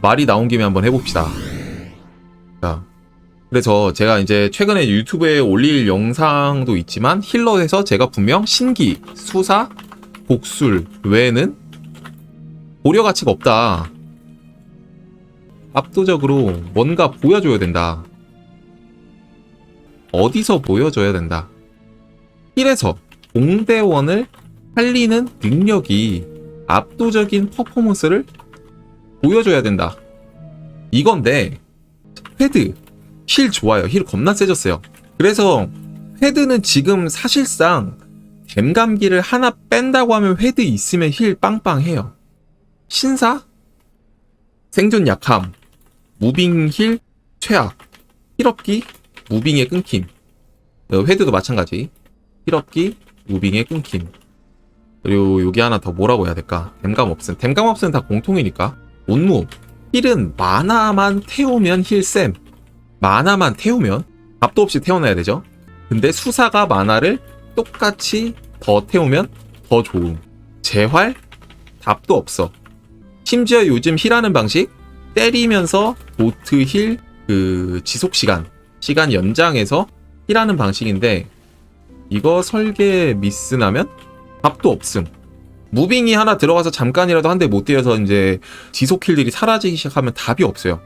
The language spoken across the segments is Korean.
말이 나온 김에 한번 해봅시다. 자, 그래서 제가 이제 최근에 유튜브에 올릴 영상도 있지만 힐러에서 제가 분명 신기, 수사, 복술 외에는 고려 가치가 없다. 압도적으로 뭔가 보여줘야 된다. 어디서 보여줘야 된다. 힐에서 공대원을 살리는 능력이 압도적인 퍼포먼스를 보여줘야 된다. 이건데 헤드. 힐 좋아요. 힐 겁나 세졌어요. 그래서 헤드는 지금 사실상 댐감기를 하나 뺀다고 하면 헤드 있으면 힐 빵빵해요. 신사? 생존 약함. 무빙 힐 최악. 힐업기 무빙에 끊김. 어, 헤드도 마찬가지. 힐업기 무빙에 끊김. 그리고 여기 하나 더 뭐라고 해야 될까? 댐감 없음. 댐감 없음 다 공통이니까 온무. 힐은 마나만 태우면 힐쌤 마나만 태우면 답도 없이 태어나야 되죠. 근데 수사가 마나를 똑같이 더 태우면 더 좋음. 재활? 답도 없어. 심지어 요즘 힐하는 방식? 때리면서 도트 힐 그 지속 시간 시간 연장해서 힐하는 방식인데 이거 설계 미스 나면 답도 없음. 무빙이 하나 들어가서 잠깐이라도 한 대 못 때려서 이제 지속 킬들이 사라지기 시작하면 답이 없어요.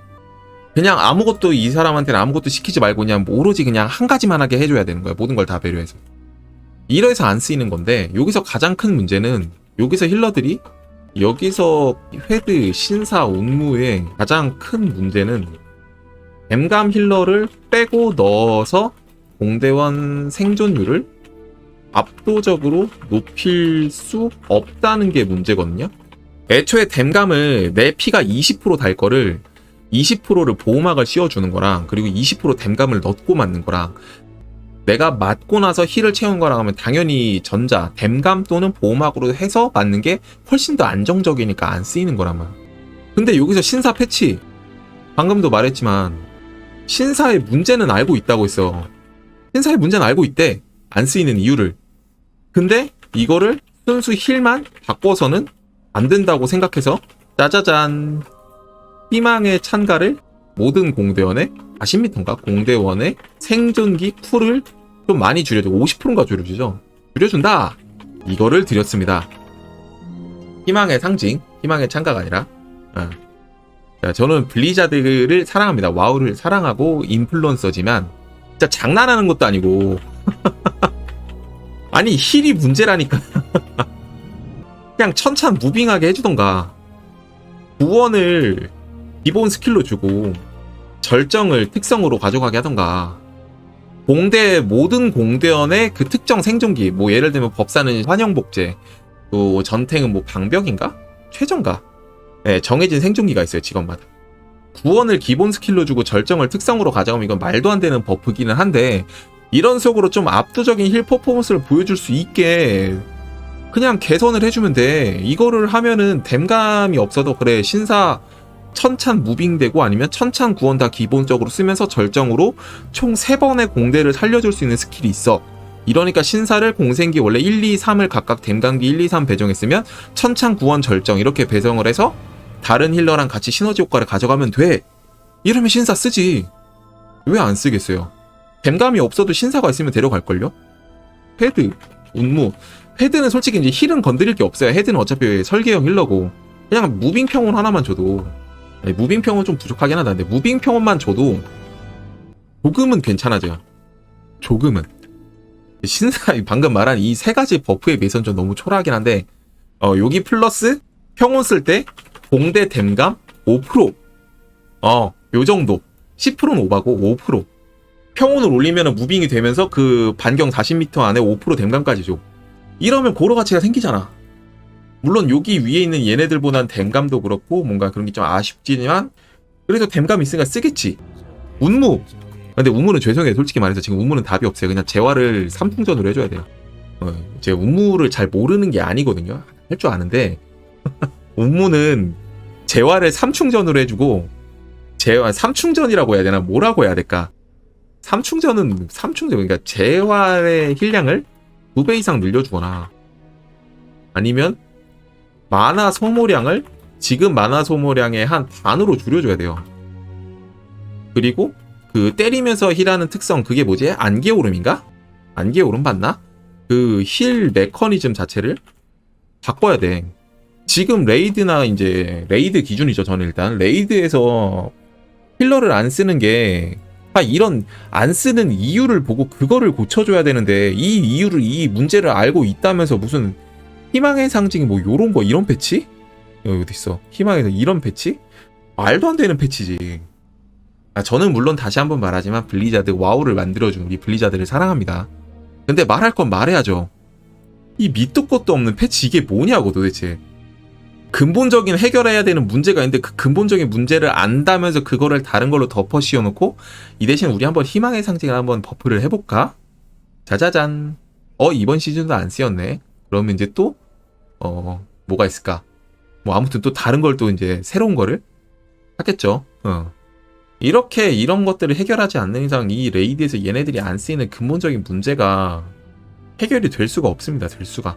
그냥 아무것도 이 사람한테는 아무것도 시키지 말고 그냥 오로지 그냥 한 가지만 하게 해줘야 되는 거야. 모든 걸 다 배려해서. 이래서 안 쓰이는 건데 여기서 가장 큰 문제는 여기서 힐러들이 여기서 회드 신사 온무의 가장 큰 문제는 엠감 힐러를 빼고 넣어서 공대원 생존율을 압도적으로 높일 수 없다는 게 문제거든요. 애초에 댐감을 내 피가 20%달 거를 20%를 보호막을 씌워주는 거랑 그리고 20% 댐감을 넣고 맞는 거랑 내가 맞고 나서 힐을 채운 거랑 하면 당연히 전자 댐감 또는 보호막으로 해서 맞는 게 훨씬 더 안정적이니까 안 쓰이는 거란 말이야. 근데 여기서 신사 패치 방금도 말했지만 신사의 문제는 알고 있다고 했어. 신사의 문제는 알고 있대. 안 쓰이는 이유를. 근데 이거를 순수 힐만 바꿔서는 안 된다고 생각해서 짜자잔. 희망의 찬가를 모든 공대원의 40m인가? 공대원의 생존기 풀을 좀 많이 줄여줘. 50%인가 줄여주죠. 줄여준다! 이거를 드렸습니다. 희망의 상징 희망의 찬가가 아니라. 어. 자, 저는 블리자드를 사랑합니다. 와우를 사랑하고 인플루언서지만 진짜 장난하는 것도 아니고 아니 힐이 문제라니까. 그냥 천천 무빙하게 해주던가. 구원을 기본 스킬로 주고 절정을 특성으로 가져가게 하던가. 공대 모든 공대원의 그 특정 생존기 뭐 예를 들면 법사는 환영복제 또 전탱은 뭐 방벽인가? 최전가? 네, 정해진 생존기가 있어요 직업마다. 구원을 기본 스킬로 주고 절정을 특성으로 가져가면 이건 말도 안 되는 버프기는 한데 이런 속으로 좀 압도적인 힐 퍼포먼스를 보여줄 수 있게 그냥 개선을 해주면 돼 이거를 하면은 댐감이 없어도 그래 신사 천찬 무빙되고 아니면 천찬 구원 다 기본적으로 쓰면서 절정으로 총 3번의 공대를 살려줄 수 있는 스킬이 있어. 이러니까 신사를 공생기 원래 1, 2, 3을 각각 댐강기 1, 2, 3 배정했으면 천찬 구원 절정 이렇게 배정을 해서 다른 힐러랑 같이 시너지 효과를 가져가면 돼. 이러면 신사 쓰지. 왜 안 쓰겠어요? 댐감이 없어도 신사가 있으면 데려갈걸요? 헤드, 운무. 헤드는 솔직히 이제 힐은 건드릴 게 없어요. 헤드는 어차피 설계형 힐러고. 그냥 무빙 평온 하나만 줘도 아니, 무빙 평은 좀 부족하긴 하다. 근데 무빙 평원만 줘도 조금은 괜찮아져요. 조금은. 신사 방금 말한 이 세 가지 버프에 비해서는 좀 너무 초라하긴 한데 어 여기 플러스 평온 쓸 때 공대 댐감 5%. 어, 요 정도. 10%는 오바고 5%. 평온을 올리면 무빙이 되면서 그 반경 40m 안에 5% 댐감까지 줘. 이러면 고로 가치가 생기잖아. 물론 여기 위에 있는 얘네들보단 댐감도 그렇고 뭔가 그런 게 좀 아쉽지만 그래도 댐감 있으니까 쓰겠지. 운무. 근데 운무는 죄송해요. 솔직히 말해서 지금 운무는 답이 없어요. 그냥 재활을 삼풍전으로 해줘야 돼요. 어, 제가 운무를 잘 모르는 게 아니거든요. 할 줄 아는데 운무는 재활을 삼충전으로 해주고 재활 삼충전이라고 해야 되나 뭐라고 해야 될까? 삼충전은 삼충전 그러니까 재활의 힐량을 두 배 이상 늘려주거나 아니면 만화 소모량을 지금 만화 소모량의 한 반으로 줄여줘야 돼요. 그리고 그 때리면서 힐하는 특성 그게 뭐지? 안개오름인가? 안개오름 봤나? 그 힐 메커니즘 자체를 바꿔야 돼. 지금 레이드나 이제 레이드 기준이죠. 저는 일단 레이드에서 힐러를 안 쓰는 게 아, 이런 안 쓰는 이유를 보고 그거를 고쳐줘야 되는데 이 이유를 이 문제를 알고 있다면서 무슨 희망의 상징 뭐 요런 거 이런 패치? 여기 어디 있어? 희망의 이런 패치? 말도 안 되는 패치지. 아, 저는 물론 다시 한번 말하지만 블리자드 와우를 만들어준 우리 블리자드를 사랑합니다. 근데 말할 건 말해야죠. 이 밑도 끝도 없는 패치 이게 뭐냐고 도대체. 근본적인 해결해야 되는 문제가 있는데 그 근본적인 문제를 안다면서 그거를 다른 걸로 덮어 씌워놓고 이 대신 우리 한번 희망의 상징을 한번 버프를 해볼까? 짜자잔. 어 이번 시즌도 안 쓰였네. 그러면 이제 또 어 뭐가 있을까? 뭐 아무튼 또 다른 걸 또 이제 새로운 거를 하겠죠. 어. 이렇게 이런 것들을 해결하지 않는 이상 이 레이드에서 얘네들이 안 쓰이는 근본적인 문제가 해결이 될 수가 없습니다. 될 수가.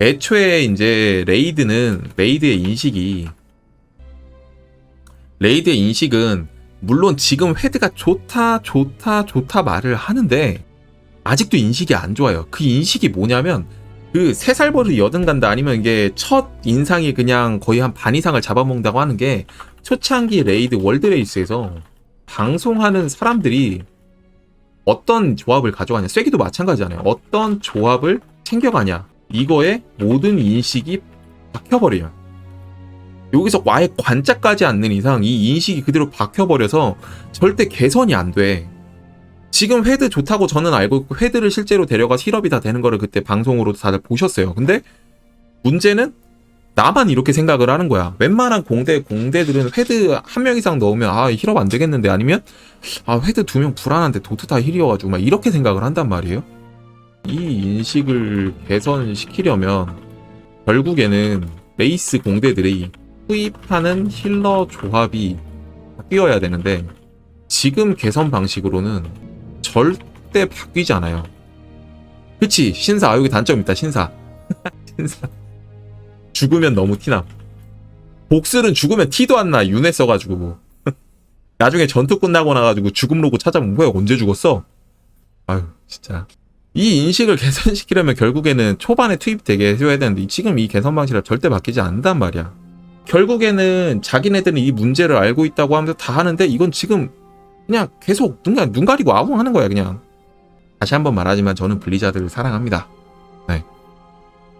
애초에 이제 레이드는 레이드의 인식이 레이드의 인식은 물론 지금 헤드가 좋다 좋다 좋다 말을 하는데 아직도 인식이 안 좋아요. 그 인식이 뭐냐면 그 세 살 버릇 여든 간다 아니면 이게 첫 인상이 그냥 거의 한 반 이상을 잡아먹는다고 하는 게 초창기 레이드 월드 레이스에서 방송하는 사람들이 어떤 조합을 가져가냐 쐐기도 마찬가지잖아요. 어떤 조합을 챙겨가냐 이거에 모든 인식이 박혀버려요. 여기서 와의 관짝까지 않는 이상 이 인식이 그대로 박혀버려서 절대 개선이 안 돼. 지금 회드 좋다고 저는 알고 있고 회드를 실제로 데려가 힐업이 다 되는 거를 그때 방송으로도 다들 보셨어요. 근데 문제는 나만 이렇게 생각을 하는 거야. 웬만한 공대 공대들은 회드 한 명 이상 넣으면 아 힐업 안 되겠는데 아니면 아 회드 두 명 불안한데 도트 다 힐이어가지고 막 이렇게 생각을 한단 말이에요. 이 인식을 개선시키려면 결국에는 레이스 공대들이 투입하는 힐러 조합이 바뀌어야 되는데 지금 개선 방식으로는 절대 바뀌지 않아요. 그치 신사. 아, 여기 단점 있다 신사. 신사. 죽으면 너무 티남 복슬은 죽으면 티도 안 나. 윤회 써가지고 뭐. 나중에 전투 끝나고 나가지고 죽음 로고 찾아보면 뭐야. 언제 죽었어? 아유 진짜 이 인식을 개선시키려면 결국에는 초반에 투입되게 해줘야 되는데 지금 이 개선 방식이 절대 바뀌지 않는단 말이야. 결국에는 자기네들은 이 문제를 알고 있다고 하면서 다 하는데 이건 지금 그냥 계속 그냥 눈 가리고 아웅 하는 거야 그냥. 다시 한번 말하지만 저는 블리자드를 사랑합니다. 네.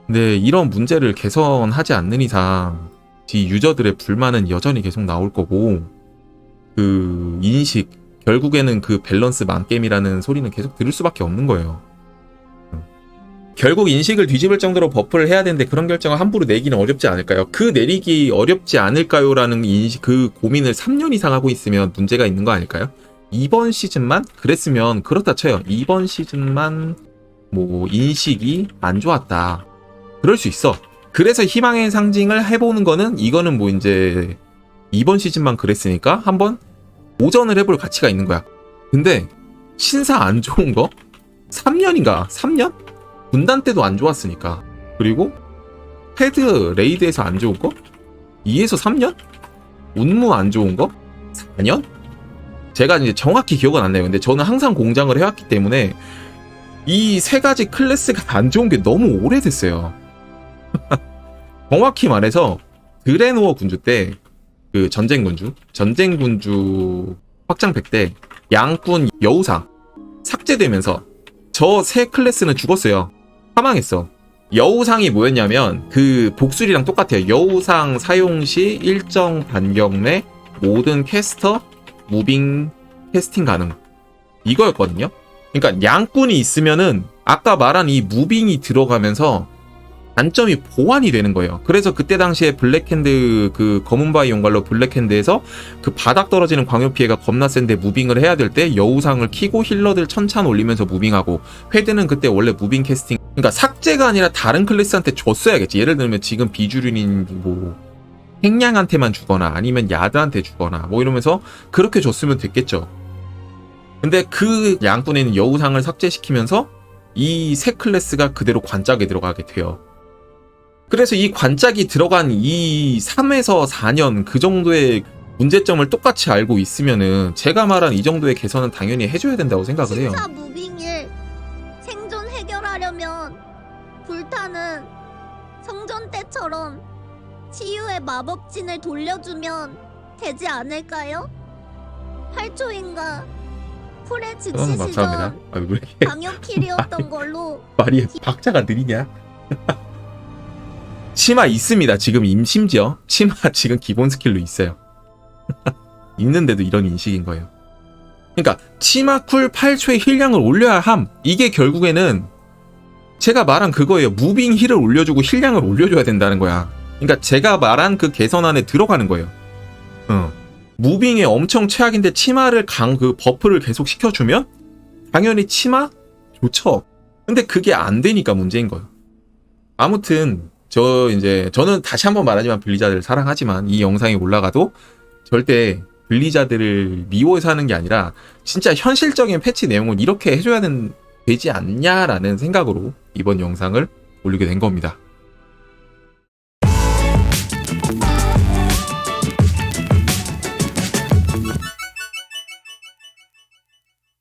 근데 이런 문제를 개선하지 않는 이상 이 유저들의 불만은 여전히 계속 나올 거고 그 인식 결국에는 그 밸런스 만게임이라는 소리는 계속 들을 수밖에 없는 거예요. 결국 인식을 뒤집을 정도로 버프를 해야 되는데 그런 결정을 함부로 내기는 어렵지 않을까요? 그 내리기 어렵지 않을까요라는 인식 그 고민을 3년 이상 하고 있으면 문제가 있는 거 아닐까요? 이번 시즌만 그랬으면 그렇다 쳐요. 이번 시즌만 뭐 인식이 안 좋았다. 그럴 수 있어. 그래서 희망의 상징을 해보는 거는 이거는 뭐 이제 이번 시즌만 그랬으니까 한번 오전을 해볼 가치가 있는 거야. 근데 신사 안 좋은 거 3년인가? 3년? 분단 때도 안 좋았으니까. 그리고 헤드 레이드에서 안 좋은 거? 2에서 3년? 운무 안 좋은 거? 4년? 제가 이제 정확히 기억은 안 나요. 근데 저는 항상 공장을 해왔기 때문에 이 세 가지 클래스가 안 좋은 게 너무 오래됐어요. 정확히 말해서 드레노어 군주 때 그 전쟁 군주, 전쟁 군주 확장팩 때 양꾼 여우상 삭제되면서 저 세 클래스는 죽었어요. 사망했어. 여우상이 뭐였냐면 그 복술이랑 똑같아요. 여우상 사용 시 일정 반경 내 모든 캐스터 무빙 캐스팅 가능. 이거였거든요. 그러니까 양꾼이 있으면은 아까 말한 이 무빙이 들어가면서 단점이 보완이 되는 거예요. 그래서 그때 당시에 블랙핸드 그 검은바위 용갈로 블랙핸드에서 그 바닥 떨어지는 광역 피해가 겁나 센데 무빙을 해야 될 때 여우상을 키고 힐러들 천찬 올리면서 무빙하고 헤드는 그때 원래 무빙 캐스팅 그러니까 삭제가 아니라 다른 클래스한테 줬어야겠지. 예를 들면 지금 비주류인 뭐 행량한테만 주거나 아니면 야드한테 주거나 뭐 이러면서 그렇게 줬으면 됐겠죠. 근데 그 양꾼에는 여우상을 삭제시키면서 이세 클래스가 그대로 관짝에 들어가게 돼요. 그래서 이 관짝이 들어간 이 3에서 4년 그 정도의 문제점을 똑같이 알고 있으면은 제가 말한 이 정도의 개선은 당연히 해줘야 된다고 생각을 해요. 무빙일 불타는 성전 때처럼 치유의 마법진을 돌려주면 되지 않을까요? 8초인가 풀의 감사합니다. 즉시 시전 아, 왜 이렇게 방역킬이었던 걸로 말이 박자가 느리냐? 치마 있습니다. 지금 임 심지어 치마 지금 기본 스킬로 있어요. 있는데도 이런 인식인 거예요. 그러니까 치마 쿨 8초의 힐량을 올려야 함. 이게 결국에는 제가 말한 그거예요. 무빙 힐을 올려주고 힐량을 올려줘야 된다는 거야. 그러니까 제가 말한 그 개선 안에 들어가는 거예요. 어. 무빙에 엄청 최악인데 치마를 강 그 버프를 계속 시켜주면 당연히 치마 좋죠. 근데 그게 안 되니까 문제인 거예요. 아무튼 저 이제 저는 다시 한번 말하지만 블리자드를 사랑하지만 이 영상이 올라가도 절대 블리자드를 미워해서 하는 게 아니라 진짜 현실적인 패치 내용을 이렇게 해줘야 된, 되지 않냐라는 생각으로 이번 영상을 올리게 된 겁니다.